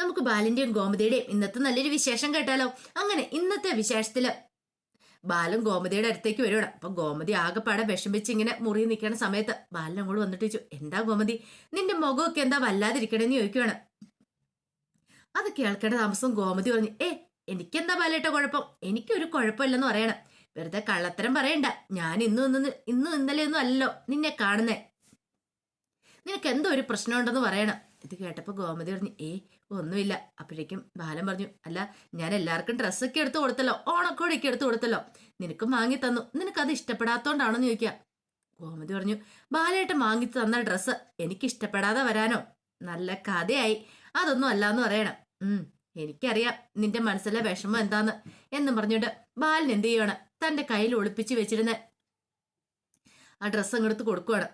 നമുക്ക് ബാലിന്റെയും ഗോമതിയുടെയും ഇന്നത്തെ നല്ലൊരു വിശേഷം കേട്ടാലോ? അങ്ങനെ ഇന്നത്തെ വിശേഷത്തിൽ ബാലൻ ഗോമതിയുടെ അടുത്തേക്ക് വരുവാണ് അപ്പൊ ഗോമതി ആകെപ്പാടെ വിഷമിച്ച് ഇങ്ങനെ മുറി നിൽക്കണ സമയത്ത് ബാലൻ അങ്ങോട്ട് വന്നിട്ട് ചോദിച്ചു എന്താ ഗോമതി? നിന്റെ മുഖമൊക്കെ എന്താ വല്ലാതിരിക്കണേന്ന് ചോദിക്കുവാണ്. അത് കേൾക്കേണ്ട താമസം ഗോമതി പറഞ്ഞു ഏ എനിക്കെന്താ ബാലേട്ട കുഴപ്പം? എനിക്കൊരു കുഴപ്പമില്ലെന്ന് പറയണം. വെറുതെ കള്ളത്തരം പറയണ്ട. ഞാൻ ഇന്നും ഇന്ന് ഇന്നും അല്ലല്ലോ നിന്നെ കാണുന്നേ. നിനക്ക് എന്തോ ഒരു പ്രശ്നമുണ്ടെന്ന് പറയണം. ഇത് കേട്ടപ്പോൾ ഗോമതി പറഞ്ഞു ഏ ഒന്നുമില്ല. അപ്പോഴേക്കും ബാലൻ പറഞ്ഞു അല്ല ഞാൻ എല്ലാവർക്കും ഡ്രസ്സൊക്കെ എടുത്തു കൊടുത്തല്ലോ ഓണക്കോടൊക്കെ എടുത്തു കൊടുത്തല്ലോ. നിനക്കും വാങ്ങി തന്നു. നിനക്കത് ഇഷ്ടപ്പെടാത്തോണ്ടാണെന്ന് ചോദിക്കുക ഗോമതി പറഞ്ഞു ബാലേട്ടൻ വാങ്ങി തന്ന ഡ്രസ്സ് എനിക്ക് ഇഷ്ടപ്പെടാതെ വരാനോ? നല്ല കഥയായി. അതൊന്നും അല്ല എന്ന് പറയണം. ഉം എനിക്കറിയാം. നിന്റെ മനസ്സിലെ വിഷമം എന്താന്ന്. എന്ന് പറഞ്ഞിട്ട് ബാലൻ എന്ത് ചെയ്യണം? തന്റെ കയ്യിൽ ഒളിപ്പിച്ച് വെച്ചിരുന്ന ആ ഡ്രസ്സ് അങ്ങെടുത്ത് കൊടുക്കുവാണ്.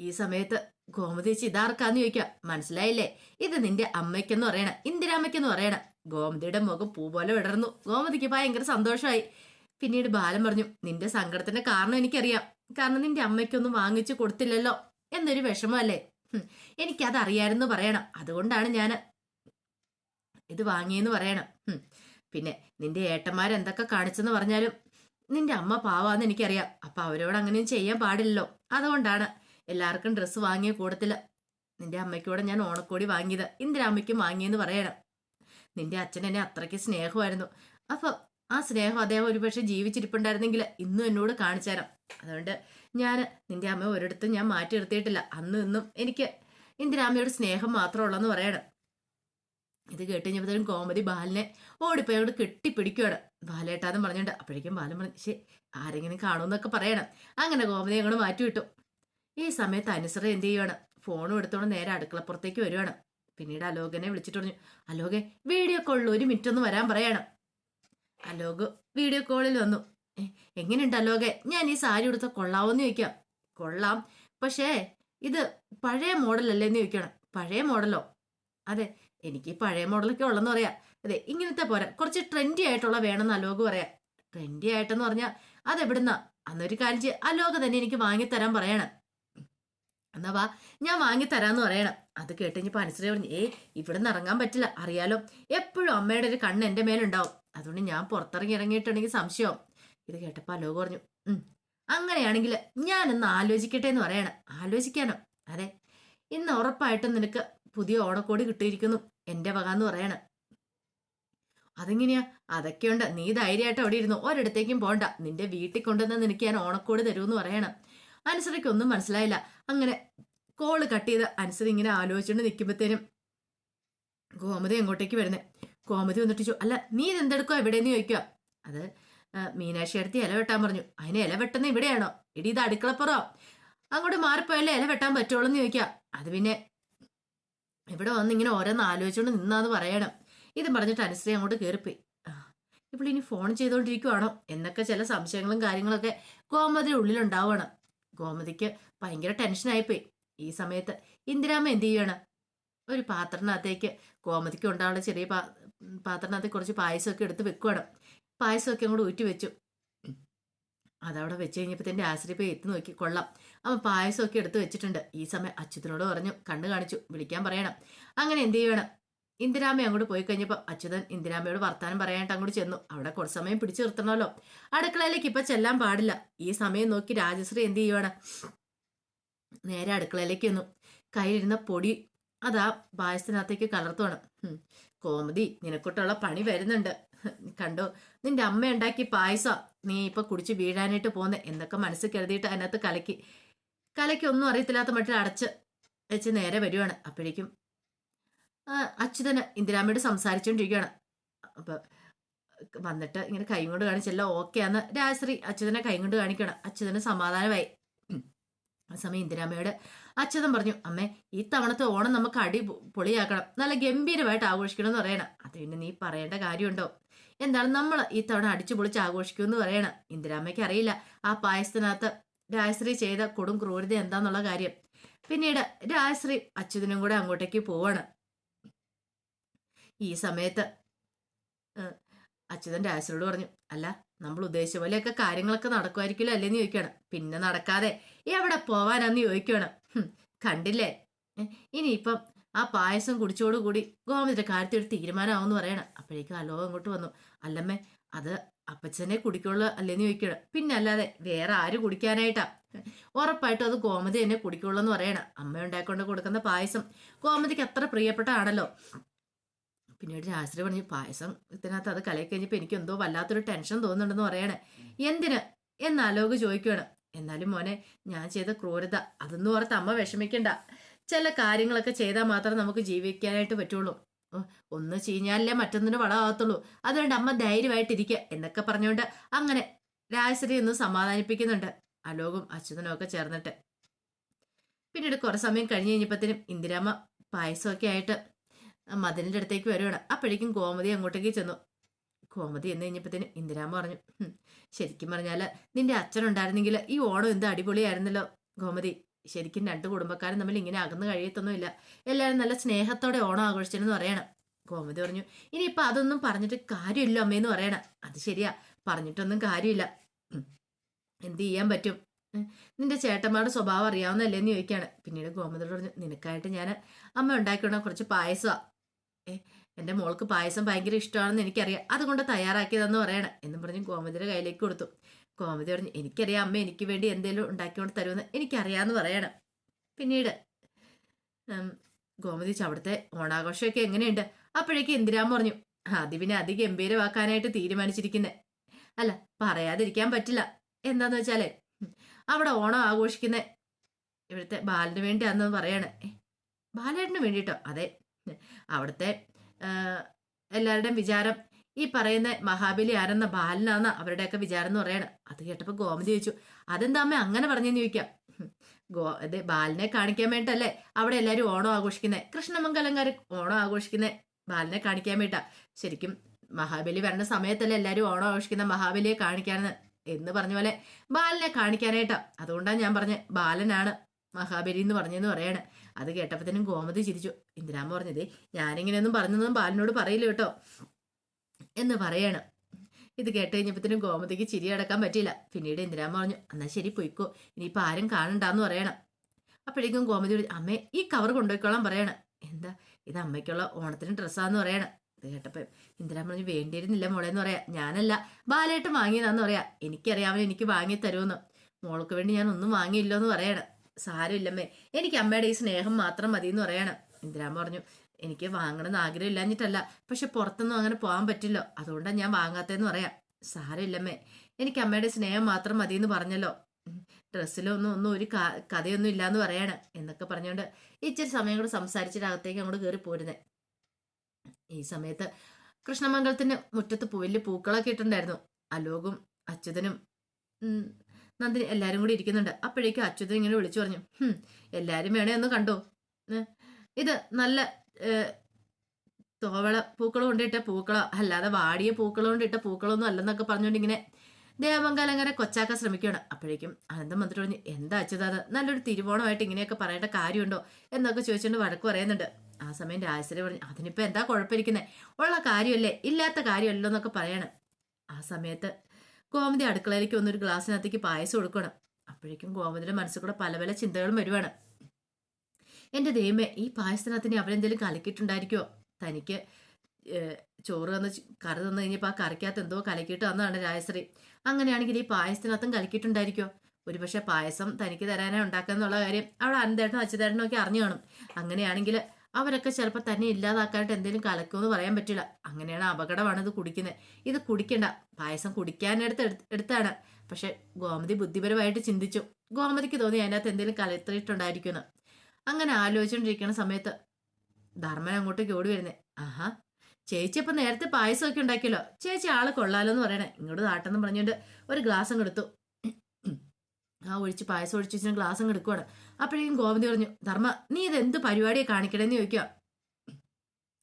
ഈ സമയത്ത് ഗോമതി ചേച്ചി ഇതാർക്കാന്ന് ചോദിക്കാം മനസ്സിലായില്ലേ? ഇത് നിന്റെ അമ്മയ്ക്കെന്ന് പറയണം ഇന്ദിരാമ്മയ്ക്കെന്ന് പറയണം. ഗോമതിയുടെ മുഖം പൂ പോലെ വിടർന്നു. ഗോമതിക്ക് ഭയങ്കര സന്തോഷമായി പിന്നീട് ബാലൻ പറഞ്ഞു നിന്റെ സങ്കടത്തിന്റെ കാരണം എനിക്കറിയാം. കാരണം നിന്റെ അമ്മയ്ക്കൊന്നും വാങ്ങിച്ചു കൊടുത്തില്ലല്ലോ. എന്നൊരു വിഷമമല്ലേ? എനിക്കതറിയാരുന്നു പറയണം. അതുകൊണ്ടാണ് ഞാൻ ഇത് വാങ്ങിയെന്ന് പറയണം. പിന്നെ നിന്റെ ഏട്ടന്മാരെന്തൊക്കെ കാണിച്ചെന്ന് പറഞ്ഞാലും നിന്റെ അമ്മ പാവാന്ന് എനിക്കറിയാം. അപ്പൊ അവരോട് അങ്ങനെയും ചെയ്യാൻ പാടില്ലല്ലോ. അതുകൊണ്ടാണ് എല്ലാവർക്കും ഡ്രസ്സ് വാങ്ങിയ കൂട്ടത്തിൽ നിന്റെ അമ്മയ്ക്കൂടെ ഞാൻ ഓണക്കോടി വാങ്ങിയത്. ഇന്ദിരാമ്മയ്ക്കും വാങ്ങിയെന്ന് പറയണം. നിന്റെ അച്ഛൻ എന്നെ അത്രയ്ക്ക് സ്നേഹമായിരുന്നു. അപ്പൊ ആ സ്നേഹം അദ്ദേഹം ഒരുപക്ഷെ ജീവിച്ചിരിപ്പുണ്ടായിരുന്നെങ്കിൽ ഇന്നും എന്നോട് കാണിച്ചു തരാം അതുകൊണ്ട് ഞാൻ നിന്റെ അമ്മ ഒരിടത്തും ഞാൻ മാറ്റി നിർത്തിയിട്ടില്ല. അന്നും ഇന്നും എനിക്ക് ഇന്ദിരാമ്മയോട് സ്നേഹം മാത്രമുള്ളെന്ന് പറയണം. ഇത് കേട്ട് കഴിഞ്ഞപ്പോഴത്തേക്കും കോമതി ബാലിനെ ഓടിപ്പോയി അങ്ങോട്ട് കെട്ടിപ്പിടിക്കുകയാണ് ബാലേട്ടാന്ന് പറഞ്ഞിട്ട് അപ്പോഴേക്കും ബാലൻ പറഞ്ഞു ശരി ആരെങ്കിലും കാണുമെന്നൊക്കെ പറയണം. അങ്ങനെ കോമതി അങ്ങോട്ട് മാറ്റി വിട്ടു ഈ സമയത്ത് അനുസര എന്ത് ചെയ്യുവാണ്? ഫോണും എടുത്തോണ്ട് നേരെ അടുക്കളപ്പുറത്തേക്ക് വരുവാണ്. പിന്നീട് അലോകനെ വിളിച്ചിട്ട് പറഞ്ഞു അലോകെ വീഡിയോ കോളിൽ ഒരു മിനിറ്റ് ഒന്ന് വരാൻ പറയണം. അലോക് വീഡിയോ കോളിൽ വന്നു. "ഏ, എങ്ങനെയുണ്ട് അലോകെ? ഞാൻ ഈ സാരി ഉടുത്ത കൊള്ളാവോന്ന് ചോദിക്കാം. കൊള്ളാം. പക്ഷേ ഇത് പഴയ മോഡലല്ലേ എന്ന് ചോദിക്കണം. പഴയ മോഡലോ അതെ എനിക്ക് പഴയ മോഡലൊക്കെ ഉള്ളെന്ന് പറയാം. അതെ ഇങ്ങനത്തെ പോരാ. കുറച്ച് ട്രെൻഡി ആയിട്ടുള്ള വേണമെന്ന് അലോക് പറയാം. ട്രെൻഡി ആയിട്ടെന്ന് പറഞ്ഞാൽ അതെവിടുന്ന? അന്നൊരു കാര്യം അലോക് തന്നെ എനിക്ക് വാങ്ങിത്തരാൻ പറയണം. എന്നാ വാ ഞാൻ വാങ്ങിത്തരാന്ന് പറയണം. അത് കേട്ട് ഇനി അനുസരിച്ച് പറഞ്ഞു ഏ ഇവിടെ നിന്ന് ഇറങ്ങാൻ പറ്റില്ല അറിയാലോ. എപ്പോഴും അമ്മയുടെ ഒരു കണ്ണ് എന്റെ മേലുണ്ടാവും. അതുകൊണ്ട് ഞാൻ പുറത്തിറങ്ങി ഇറങ്ങിയിട്ടുണ്ടെങ്കിൽ സംശയമാവും ഇത് കേട്ടപ്പോൾ അലോ പറഞ്ഞു അങ്ങനെയാണെങ്കിൽ ഞാനൊന്ന് ആലോചിക്കട്ടെ എന്ന് പറയണം. ആലോചിക്കാനോ? അതെ ഇന്ന് ഉറപ്പായിട്ടും നിനക്ക് പുതിയ ഓണക്കോടി കിട്ടിയിരിക്കുന്നു എന്റെ വക എന്ന് പറയണം. അതെങ്ങനെയാ? അതൊക്കെയുണ്ട്. നീ ധൈര്യമായിട്ട് അവിടെ ഇരുന്നു ഒരിടത്തേക്കും പോണ്ട. നിന്റെ വീട്ടിൽ കൊണ്ടുവന്ന് നിനക്ക് ഞാൻ ഓണക്കോടി തരുമെന്ന് പറയണം. അനുസരിക്ക് ഒന്നും മനസ്സിലായില്ല. അങ്ങനെ കോൾ കട്ട് ചെയ്ത് അനുസരി ഇങ്ങനെ ആലോചിച്ചുകൊണ്ട് നിൽക്കുമ്പോഴത്തേനും ഗോമതി എങ്ങോട്ടേക്ക് വരുന്നത് ഗോമതി വന്നിട്ട് ചോ അല്ല നീ ഇതെന്തെടുക്കുക എവിടെയെന്ന് ചോദിക്കുക അത് മീനാക്ഷി അടുത്ത് ഇല വെട്ടാൻ പറഞ്ഞു. അതിന് ഇല വെട്ടുന്ന ഇവിടെയാണോ? ഇടി ഇത് അടുക്കളപ്പുറോ. അങ്ങോട്ട് മാറിപ്പോയല്ലേ ഇല വെട്ടാൻ പറ്റുള്ളൂ എന്ന് ചോദിക്കുക അത് പിന്നെ ഇവിടെ വന്ന് ഇങ്ങനെ ഓരോന്ന് ആലോചിച്ചുകൊണ്ട് നിന്നാന്ന് പറയണം. ഇത് പറഞ്ഞിട്ട് അനുസരി അങ്ങോട്ട് കയറിപ്പോയി ഇനി ഫോൺ ചെയ്തുകൊണ്ടിരിക്കുവാണോ എന്നൊക്കെ ചില സംശയങ്ങളും കാര്യങ്ങളൊക്കെ ഗോമതിയുടെ ഉള്ളിലുണ്ടാവുകയാണ് ഗോമതിക്ക് ഭയങ്കര ടെൻഷനായിപ്പോയി ഈ സമയത്ത് ഇന്ദിരാമ്മ എന്ത് ചെയ്യണം? ഒരു പാത്രത്തിനകത്തേക്ക് ഗോമതിക്ക് ഉണ്ടാവുന്ന ചെറിയ പാ പാത്രത്തിനകത്ത് കുറച്ച് പായസമൊക്കെ എടുത്ത് വെക്കുവാണ്. പായസമൊക്കെ അങ്ങോട്ട് ഊറ്റി വെച്ചു. അതവിടെ വെച്ച് കഴിഞ്ഞപ്പോൾ തന്നെ ആശ്രയിപ്പ് എത്തി നോക്കി. കൊള്ളാം. അവൻ പായസമൊക്കെ എടുത്ത് വെച്ചിട്ടുണ്ട്. ഈ സമയം അച്യുതനോട് പറഞ്ഞു കണ്ണു കാണിച്ചു. വിളിക്കാൻ പറയണം. അങ്ങനെ എന്ത് ചെയ്യണം? ഇന്ദിരാമ്മ അങ്ങോട്ട് പോയി കഴിഞ്ഞപ്പോൾ അച്യുതൻ ഇന്ദിരാമ്മയോട് വർത്താനം പറയാനായിട്ട് അങ്ങോട്ട് ചെന്നു. അവിടെ കുറച്ച് സമയം പിടിച്ചു നിർത്തണമല്ലോ. അടുക്കളയിലേക്ക് ഇപ്പൊ ചെല്ലാൻ പാടില്ല. ഈ സമയം നോക്കി രാജശ്രീ എന്ത് ചെയ്യുവാണ്? നേരെ അടുക്കളയിലേക്ക് വന്നു കയ്യിലിരുന്ന പൊടി അതാ പായസത്തിനകത്തേക്ക് കലർത്തുവാണ്. കോമതി നിനക്കൊട്ടുള്ള പണി വരുന്നുണ്ട്. കണ്ടോ? നിന്റെ അമ്മ ഉണ്ടാക്കി പായസ. നീ ഇപ്പൊ കുടിച്ച് വീഴാനായിട്ട് പോന്നെ. എന്നൊക്കെ മനസ്സിൽ കരുതിയിട്ട് അതിനകത്ത് കലക്കി. കലക്കി ഒന്നും അറിയത്തില്ലാത്ത മട്ടിൽ അടച്ച് വെച്ച് നേരെ വരുവാണ്. അപ്പോഴേക്കും അച്യുതന് ഇന്ദിരാമ്മയോട് സംസാരിച്ചുകൊണ്ടിരിക്കുകയാണ് അപ്പൊ വന്നിട്ട് ഇങ്ങനെ കൈ കൊണ്ട് കാണിച്ചെല്ലാം ഓക്കെ ആന്ന് രാജശ്രീ അച്യുതനെ കൈ കൊണ്ട് കാണിക്കണം. അച്യുതന് സമാധാനമായി. ആ സമയം ഇന്ദിരാമ്മയോട് അച്യുതൻ പറഞ്ഞു അമ്മേ ഈ തവണത്തെ ഓണം നമുക്ക് അടി പൊളിയാക്കണം. നല്ല ഗംഭീരമായിട്ട് ആഘോഷിക്കണം എന്ന് പറയണം. അത് പിന്നെ നീ പറയേണ്ട കാര്യമുണ്ടോ? എന്താണ് നമ്മൾ ഈ തവണ അടിച്ചു പൊളിച്ച് ആഘോഷിക്കുമെന്ന് പറയണം. ഇന്ദിരാമ്മയ്ക്ക് അറിയില്ല ആ പായസത്തിനകത്ത് രാജശ്രീ ചെയ്ത കൊടും ക്രൂരത എന്താന്നുള്ള കാര്യം. പിന്നീട് രാജശ്രീ അച്യുതനും കൂടെ അങ്ങോട്ടേക്ക് പോവാണ്. ഈ സമയത്ത് അച്യുതൻ രാജശ്രീയോട് പറഞ്ഞു അല്ല നമ്മൾ ഉദ്ദേശിച്ച പോലെയൊക്കെ കാര്യങ്ങളൊക്കെ നടക്കുമായിരിക്കില്ല അല്ലേന്ന് ചോദിക്കണം പിന്നെ നടക്കാതെ എവിടെ പോവാനാന്ന് ചോദിക്കണം കണ്ടില്ലേ? ഇനിയിപ്പം ആ പായസം കുടിച്ചോടുകൂടി ഗോമതിയുടെ കാര്യത്തിൽ ഒരു തീരുമാനമാവെന്ന് പറയണം. അപ്പോഴേക്കും അലോ അങ്ങോട്ട് വന്നു. അല്ലമ്മേ അത് അപ്പച്ചനെ കുടിക്കുള്ളൂ അല്ലേന്ന് ചോദിക്കണം പിന്നെ അല്ലാതെ വേറെ ആര് കുടിക്കാനായിട്ടാ? ഉറപ്പായിട്ടും അത് ഗോമതി തന്നെ കുടിക്കുള്ളൂ എന്ന് പറയണം. അമ്മ ഉണ്ടാക്കൊണ്ട് കൊടുക്കുന്ന പായസം ഗോമതിക്ക് അത്ര പ്രിയപ്പെട്ടാണല്ലോ പിന്നീട് രാത്രി പറഞ്ഞു പായസം ഇതിനകത്ത് അത് കലയി കഴിഞ്ഞപ്പോൾ എനിക്ക് എന്തോ വല്ലാത്തൊരു ടെൻഷൻ തോന്നുന്നുണ്ടെന്ന് പറയണേ. എന്തിന്? എന്ന് ചോദിക്കുകയാണ് എന്നാലും മോനെ ഞാൻ ചെയ്ത ക്രൂരത അതെന്ന് ഓർത്ത് അമ്മ വിഷമിക്കണ്ട. ചില കാര്യങ്ങളൊക്കെ ചെയ്താൽ മാത്രമേ നമുക്ക് ജീവിക്കാനായിട്ട് പറ്റുള്ളൂ. ഒന്ന് ചീഞ്ഞാലേ മറ്റൊന്നിന് വളമാകത്തുള്ളൂ അതുകൊണ്ട് അമ്മ ധൈര്യമായിട്ടിരിക്കുക എന്നൊക്കെ പറഞ്ഞുകൊണ്ട് അങ്ങനെ രാജശ്രീ ഒന്ന് സമാധാനിപ്പിക്കുന്നുണ്ട്. അലോകും അച്യുതനും ഒക്കെ ചേർന്നിട്ട്. പിന്നീട് കുറെ സമയം കഴിഞ്ഞ് കഴിഞ്ഞപ്പോഴത്തേനും ഇന്ദിരാമ്മ പായസമൊക്കെ ആയിട്ട് മതിലിന്റെ അടുത്തേക്ക് വരുവാണ്. അപ്പോഴേക്കും ഗോമതി അങ്ങോട്ടേക്ക് ചെന്നു. ഗോമതി എന്ന് കഴിഞ്ഞപ്പോഴത്തേനും ഇന്ദിരാമ്മ പറഞ്ഞു ശരിക്കും പറഞ്ഞാൽ നിന്റെ അച്ഛനുണ്ടായിരുന്നെങ്കിൽ ഈ ഓണം എന്ത് അടിപൊളിയായിരുന്നല്ലോ? ഗോമതി ശരിക്കും രണ്ട് കുടുംബക്കാരും തമ്മിൽ ഇങ്ങനെ അകന്ന് കഴിയത്തൊന്നുമില്ല. എല്ലാവരും നല്ല സ്നേഹത്തോടെ ഓണം ആഘോഷിച്ചെന്ന് പറയണം. ഗോമതി പറഞ്ഞു ഇനിയിപ്പോൾ അതൊന്നും പറഞ്ഞിട്ട് കാര്യമില്ല അമ്മയെന്ന് പറയണം. അത് ശരിയാ പറഞ്ഞിട്ടൊന്നും കാര്യമില്ല. എന്ത് ചെയ്യാൻ പറ്റും? നിന്റെ ചേട്ടന്മാരുടെ സ്വഭാവം അറിയാവുന്നല്ലേ എന്ന് ചോദിക്കുകയാണ് പിന്നീട് ഗോമതിയോട് പറഞ്ഞു നിനക്കായിട്ട് ഞാൻ അമ്മ ഉണ്ടാക്കിയുള്ള കുറച്ച് പായസമാണ് എന്റെ മോൾക്ക് പായസം ഭയങ്കര ഇഷ്ടമാണെന്ന് എനിക്കറിയാം. അതുകൊണ്ട് തയ്യാറാക്കിയതെന്ന് പറയണം എന്നും പറഞ്ഞ് ഗോമതിയുടെ കയ്യിലേക്ക് കൊടുത്തു. ഗോമതി പറഞ്ഞു എനിക്കറിയാം അമ്മ എനിക്ക് വേണ്ടി എന്തെങ്കിലും ഉണ്ടാക്കിക്കൊണ്ട് തരുമെന്ന് എനിക്കറിയാമെന്ന് പറയണം. പിന്നീട് ഗോമതി അവിടുത്തെ ഓണാഘോഷമൊക്കെ എങ്ങനെയുണ്ട്? അപ്പോഴേക്ക് ഇന്ദിരാമ്മ പറഞ്ഞു അത് പിന്നെ അതിഗംഭീരമാക്കാനായിട്ട് തീരുമാനിച്ചിരിക്കുന്നത് അല്ല പറയാതിരിക്കാൻ പറ്റില്ല. എന്താന്ന് വെച്ചാലേ അവിടെ ഓണം ആഘോഷിക്കുന്ന ഇവിടുത്തെ ബാലന് വേണ്ടിയാണെന്ന് പറയാണ്. ഏ, ബാലേട്ടന് വേണ്ടിയിട്ടോ അതെ അവിടുത്തെ എല്ലാവരുടെയും വിചാരം ഈ പറയുന്ന മഹാബലി ആരെന്ന ബാലനാന്ന അവരുടെയൊക്കെ വിചാരം എന്ന് പറയണം. അത് കേട്ടപ്പോൾ ഗോമതി ചോദിച്ചു അതെന്താ അമ്മ അങ്ങനെ പറഞ്ഞെന്ന് ചോദിക്കാം. ഗോ അതെ ബാലിനെ കാണിക്കാൻ വേണ്ടല്ലേ അവിടെ എല്ലാവരും ഓണം ആഘോഷിക്കുന്നത് കൃഷ്ണമംഗലംകാർ ഓണം ആഘോഷിക്കുന്നത് ബാലിനെ കാണിക്കാൻ വേണ്ടാ ശരിക്കും മഹാബലി വരുന്ന സമയത്തല്ലേ എല്ലാവരും ഓണം ആഘോഷിക്കുന്ന മഹാബലിയെ കാണിക്കാനെന്ന് എന്ന് പറഞ്ഞ പോലെ ബാലനെ കാണിക്കാനായിട്ടാ. അതുകൊണ്ടാണ് ഞാൻ പറഞ്ഞത് ബാലനാണ് മഹാബലി എന്ന് പറഞ്ഞെന്ന് പറയാണ്. അത് കേട്ടപ്പോഴത്തേനും ഗോമതി ചിരിച്ചു. ഇന്ദിരാമ്മ പറഞ്ഞത് ഞാനിങ്ങനെയൊന്നും പറഞ്ഞതൊന്നും ബാലനോട് പറയില്ല കേട്ടോ എന്ന് പറയാണ്. ഇത് കേട്ട് കഴിഞ്ഞപ്പോഴത്തേനും ഗോമതിക്ക് ചിരി അടക്കാൻ പറ്റിയില്ല. പിന്നീട് ഇന്ദിരാമ്മ പറഞ്ഞു എന്നാൽ ശരി പൊയ്ക്കോ. ഇനിയിപ്പോൾ ആരും കാണണ്ടാന്ന് പറയണം. അപ്പോഴേക്കും ഗോമതി അമ്മേ ഈ കവർ കൊണ്ടുപോയിക്കോളാൻ പറയണം. എന്താ? ഇത് അമ്മയ്ക്കുള്ള ഓണത്തിന് ഡ്രസ്സാന്ന് പറയണം. ഇത് കേട്ടപ്പോൾ ഇന്ദിരാമ്മ പറഞ്ഞു വേണ്ടിയിരുന്നില്ല മോളെ എന്ന് പറയാം. ഞാനല്ല ബാലേട്ട് വാങ്ങിയതാന്ന് പറയാം. എനിക്കറിയാമല്ലോ എനിക്ക് വാങ്ങി തരുമെന്ന് മോൾക്ക് വേണ്ടി ഞാൻ ഒന്നും വാങ്ങിയില്ലോ എന്ന് പറയണം. സാരമില്ലമ്മേ. എനിക്ക് അമ്മയുടെ ഈ സ്നേഹം മാത്രം മതി എന്ന് പറയണം. ഇന്ദിരാമ്മ പറഞ്ഞു എനിക്ക് വാങ്ങണമെന്ന് ആഗ്രഹം ഇല്ലാഞ്ഞിട്ടല്ല. പക്ഷെ പുറത്തൊന്നും അങ്ങനെ പോകാൻ പറ്റില്ല. അതുകൊണ്ടാണ് ഞാൻ വാങ്ങാത്തതെന്ന് പറയാം. സാരമില്ലമ്മേ. എനിക്ക് അമ്മയുടെ സ്നേഹം മാത്രം മതി എന്ന് പറഞ്ഞല്ലോ. ഡ്രസ്സിലൊന്നും ഒന്നും ഒരു കഥയൊന്നും ഇല്ലാന്ന് പറയാണ്. എന്നൊക്കെ പറഞ്ഞുകൊണ്ട് ഇച്ചിരി സമയം കൂടെ സംസാരിച്ചിട്ട് അകത്തേക്ക് അങ്ങോട്ട് കയറി പോരുന്നേ. ഈ സമയത്ത് കൃഷ്ണമംഗലത്തിന്റെ മുറ്റത്ത് പൂ- വലിയ പൂക്കളൊക്കെ ഇട്ടുണ്ടായിരുന്നു അലോകും അച്യുതനും നന്ദിനി എല്ലാരും കൂടി ഇരിക്കുന്നുണ്ട്. അപ്പോഴേക്കും അച്യുതൻ ഇങ്ങനെ വിളിച്ചു പറഞ്ഞു "ഹും, എല്ലാരും വേണേ ഒന്ന് കണ്ടോ? ഇത് നല്ല തോവള പൂക്കൾ കൊണ്ടിട്ട പൂക്കളോ. അല്ലാതെ വാടിയ പൂക്കൾ കൊണ്ടിട്ട പൂക്കളൊന്നും അല്ലെന്നൊക്കെ പറഞ്ഞുകൊണ്ട് ഇങ്ങനെ ദേവമംഗലങ്ങനെ കൊച്ചാക്കാൻ ശ്രമിക്കുകയാണ്. അപ്പോഴേക്കും അനന്തം പറഞ്ഞു എന്താ അച്യുത അത്? നല്ലൊരു തിരുവോണമായിട്ട് ഇങ്ങനെയൊക്കെ പറയേണ്ട കാര്യമുണ്ടോ? എന്നൊക്കെ ചോദിച്ചുകൊണ്ട് വഴക്ക് പറയുന്നുണ്ട്. ആ സമയം രാജശ്രീ പറഞ്ഞു അതിനിപ്പോ എന്താ കുഴപ്പമിരിക്കുന്നത് ഉള്ള കാര്യമല്ലേ? ഇല്ലാത്ത കാര്യമല്ലോ എന്നൊക്കെ പറയാണ്. ആ സമയത്ത് ഗോമതി അടുക്കളയിലേക്ക് വന്നൊരു ഗ്ലാസ്സിനകത്തേക്ക് പായസം കൊടുക്കണം അപ്പോഴേക്കും ഗോമതിയുടെ മനസ്സിൽ കൂടെ പല പല ചിന്തകളും വരുവാണ്. എന്റെ ദൈവമേ ഈ പായസത്തിനകത്ത് ഇനി അവരെന്തെങ്കിലും കലക്കിയിട്ടുണ്ടായിരിക്കുമോ തനിക്ക് ചോറ് തന്ന് കറി തന്നു കഴിഞ്ഞപ്പോൾ ആ കറിക്കകത്ത് എന്തോ കലക്കിയിട്ട് തന്നതാണ് രാജശ്രീ. അങ്ങനെയാണെങ്കിൽ ഈ പായസത്തിനകത്തും കലക്കിയിട്ടുണ്ടായിരിക്കുമോ ഒരുപക്ഷെ പായസം തനിക്ക് തരാനേ ഉണ്ടാക്കാന്നുള്ള കാര്യം അവിടെ അനന്തേട്ടനും അച്ഛതേട്ടനും ഒക്കെ അറിഞ്ഞു കാണും. അങ്ങനെയാണെങ്കിൽ അവരൊക്കെ ചിലപ്പോൾ തന്നെ ഇല്ലാതാക്കാനായിട്ട് എന്തെങ്കിലും കലക്കുമെന്ന് പറയാൻ പറ്റില്ല. അങ്ങനെയാണ് അപകടമാണ് ഇത് കുടിക്കുന്നത്. ഇത് കുടിക്കണ്ട. പായസം കുടിക്കാനെടുത്ത് എടുത്ത് എടുത്താണ്. പക്ഷെ ഗോമതി ബുദ്ധിപരമായിട്ട് ചിന്തിച്ചു. ഗോമതിക്ക് തോന്നി അതിനകത്ത് എന്തെങ്കിലും കലത്തിയിട്ടുണ്ടായിരിക്കുമെന്ന് അങ്ങനെ ആലോചിച്ചുകൊണ്ടിരിക്കുന്ന സമയത്ത് ധർമ്മൻ അങ്ങോട്ടേക്ക് ഓടി വരുന്നേ. ആഹാ ചേച്ചി അപ്പം നേരത്തെ പായസമൊക്കെ ഉണ്ടാക്കിയല്ലോ. ചേച്ചി ആൾ കൊള്ളാലോ എന്ന് പറയണേ. ഇങ്ങോട്ട് നാട്ടെന്ന് പറഞ്ഞുകൊണ്ട് ഒരു ഗ്ലാസ് അങ്ങ് എടുത്തു. ആ ഒഴിച്ച് പായസം ഒഴിച്ച് വെച്ചിട്ട് ഗ്ലാസ് അങ്ങ് എടുക്കുവാണ്. അപ്പോഴേക്കും ഗോവിന്ദ് പറഞ്ഞു ധർമ്മ നീ ഇത് എന്ത് പരിപാടിയെ കാണിക്കണമെന്ന് ചോദിക്കുക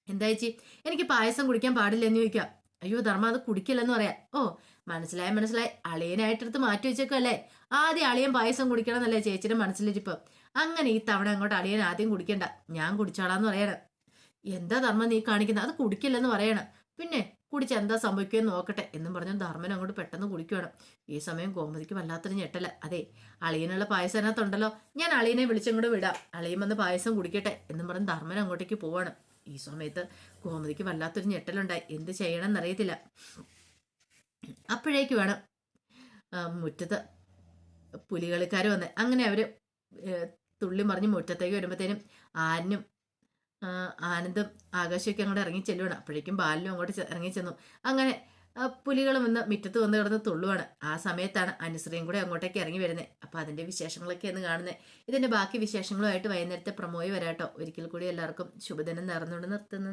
എന്താ ചേച്ചി? എനിക്ക് പായസം കുടിക്കാൻ പാടില്ല എന്ന് ചോദിക്കുക അയ്യോ ധർമ്മ അത് കുടിക്കില്ലെന്ന് പറയാം. ഓ മനസ്സിലായി മനസ്സിലായി. അളിയനായിട്ടെടുത്ത് മാറ്റി വെച്ചേക്കല്ലേ ആദ്യം അളിയൻ പായസം കുടിക്കണം എന്നല്ലേ ചേച്ചിയുടെ മനസ്സിലിരിപ്പ്. അങ്ങനെ ഈ തവണ അങ്ങോട്ട് അളിയൻ ആദ്യം കുടിക്കണ്ട. ഞാൻ കുടിച്ചോളാന്ന് പറയണം. എന്താ ധർമ്മം നീ കാണിക്കുന്നത് അത് കുടിക്കില്ലെന്ന് പറയണം. പിന്നെ കുടിച്ച് എന്താ സംഭവിക്കുമെന്ന് നോക്കട്ടെ എന്നും പറഞ്ഞു ധർമ്മൻ അങ്ങോട്ട് പെട്ടെന്ന് കുടിക്കുകയാണ് ഈ സമയം ഗോമതിക്ക് വല്ലാത്തൊരു ഞെട്ടല. അതെ അളിയനുള്ള പായസം അതിനകത്തുണ്ടല്ലോ ഞാൻ അളിയനെ വിളിച്ചങ്ങോട്ട് വിടാം. അളിയൻ വന്ന് പായസം കുടിക്കട്ടെ എന്നും പറഞ്ഞ് ധർമ്മൻ അങ്ങോട്ടേക്ക് പോവാണ്. ഈ സമയത്ത് ഗോമതിക്ക് വല്ലാത്തൊരു ഞെട്ടലുണ്ടായി. എന്ത് ചെയ്യണമെന്ന് അറിയത്തില്ല അപ്പോഴേക്ക് വേണം മുറ്റത്ത് പുലികളിക്കാർ വന്ന്. അങ്ങനെ അവർ തുള്ളി മറിഞ്ഞ് മുറ്റത്തേക്ക് വരുമ്പോഴത്തേനും ആനും ആ, ആനന്ദും ആകാശമൊക്കെ അങ്ങോട്ട് ഇറങ്ങി ചെല്ലുവാണ്. അപ്പോഴേക്കും ബാലിനും അങ്ങോട്ട് ഇറങ്ങി ചെന്നു. അങ്ങനെ പുലികൾ വന്ന് മുറ്റത്ത് വന്ന് കിടന്ന് തുള്ളുവാണ്. ആ സമയത്താണ് അനുശ്രീയും കൂടെ അങ്ങോട്ടേക്ക് ഇറങ്ങി വരുന്നത് അപ്പം അതിന്റെ വിശേഷങ്ങളൊക്കെയാണ് കാണുന്നത് ഇതിന്റെ ബാക്കി വിശേഷങ്ങളുമായിട്ട് വൈകുന്നേരത്തെ പ്രമോയി വരാട്ടോ. ഒരിക്കൽ കൂടി എല്ലാവർക്കും ശുഭദിനം നേർന്നുകൊണ്ട് നിർത്തുന്നു.